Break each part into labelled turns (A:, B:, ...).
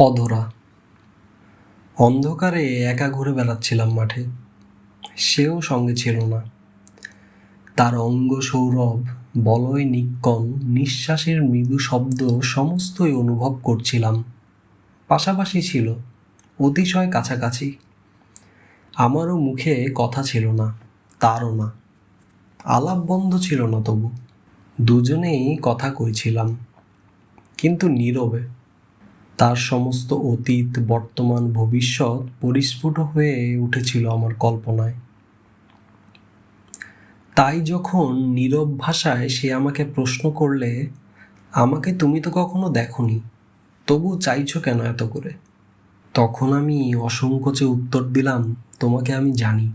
A: অধরা। অন্ধকারে একা ঘুরে বেড়াচ্ছিলাম মাঠে। সেও সঙ্গে ছিল না। তার অঙ্গ সৌরভ, বলয় নিক্কণ নিঃশ্বাসের মৃদু শব্দ সমস্তই অনুভব করছিলাম। পাশাপাশি ছিল, অতিশয় কাছাকাছি। আমারও মুখে কথা ছিল না, তারও না। আলাপ বন্ধ ছিল না তবু। দুজনেই কথা কইছিলাম, কিন্তু নীরবে। তার সমস্ত অতীত, বর্তমান, ভবিষ্যৎ পরিস্ফুট হয়ে উঠেছিল আমার কল্পনায়। তাই যখন নীরব ভাষায় সে আমাকে প্রশ্ন করলে, আমাকে তুমি তো কখনো দেখনি তবু চাইছো কেন এত করে? তখন আমি অসংকোচে উত্তর দিলাম, তোমাকে আমি জানি।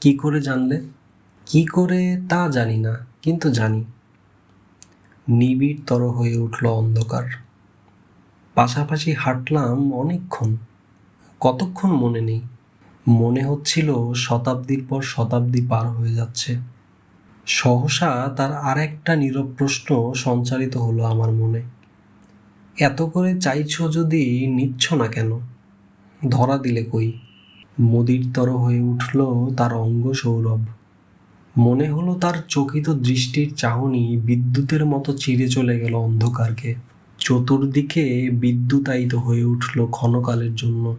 A: কি করে জানলে? কি করে তা জানি না, কিন্তু জানি। নিবিড়তর হয়ে উঠল অন্ধকার। পাশাপাশি হাঁটলাম অনেকক্ষণ। কতক্ষণ মনে নেই? মনে হচ্ছিল শতাব্দীর পর শতাব্দী পার হয়ে যাচ্ছে। সহসা তার আর একটা নীরব প্রশ্ন সঞ্চারিত হলো আমার মনে। এত করে চাইছ যদি নিচ্ছ না কেন? ধরা দিলে কই? মুদিরতর হয়ে উঠল তার অঙ্গ সৌরভ। মনে হলো তার চকিত দৃষ্টির চাহনি বিদ্যুতের মতো চিরে চলে গেল অন্ধকারকে। চতুর্দিকে বিদ্যুতায়িত হয়ে উঠল ক্ষণকালের জন্য।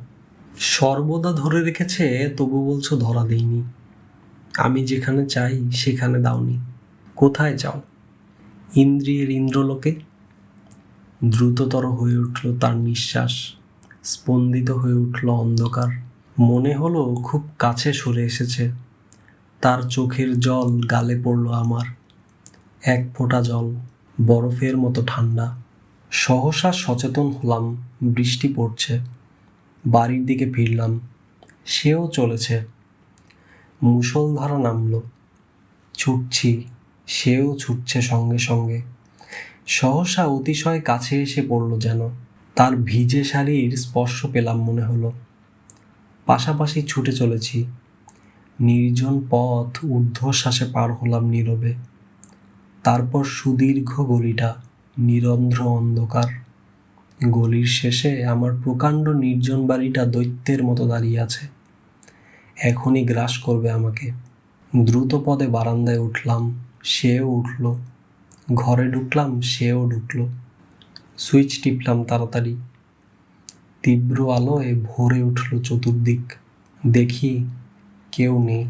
A: সর্বদা ধরে রেখেছে, তবু বলছো ধরা দেইনি। আমি যেখানে চাই, সেখানে দাওনি। কোথায় চাও ইন্দ্রিয়ের ইন্দ্রলোকে দ্রুততর হয়ে উঠল তার নিঃশ্বাস, স্পন্দিত হয়ে উঠল অন্ধকার। মনে হলো খুব কাছে সরে এসেছে। তার চোখের জল গালে পড়ল আমার। এক ফোঁটা জল, বরফের মতো ঠান্ডা। সহসা সচেতন হলাম, বৃষ্টি পড়ছে, বাড়ির দিকে ফিরলাম, সেও চলেছে। মুষলধারা নামল, ছুটছি, সেও ছুটছে সঙ্গে সঙ্গে। সহসা অতিশয় কাছে এসে পড়ল যেন, তার ভিজে শাড়ির স্পর্শ পেলাম মনে হলো। পাশাপাশি ছুটে চলেছি, নির্জন পথ ঊর্ধ্বশ্বাসে পার হলাম নীরবে। তারপর সুদীর্ঘ গলিটা নিরন্ধ্র অন্ধকার। গলির শেষে আমার প্রকাণ্ড নির্জন বাড়িটা দৈত্যের মতো দাঁড়িয়ে আছে। এখনই গ্রাস করবে আমাকে। দ্রুত পদে বারান্দায় উঠলাম, সেও উঠল। ঘরে ঢুকলাম, সেও ঢুকল। সুইচ টিপলাম তাড়াতাড়ি। তীব্র আলোয় ভরে উঠল চতুর্দিক। দেখি কেউ নেই।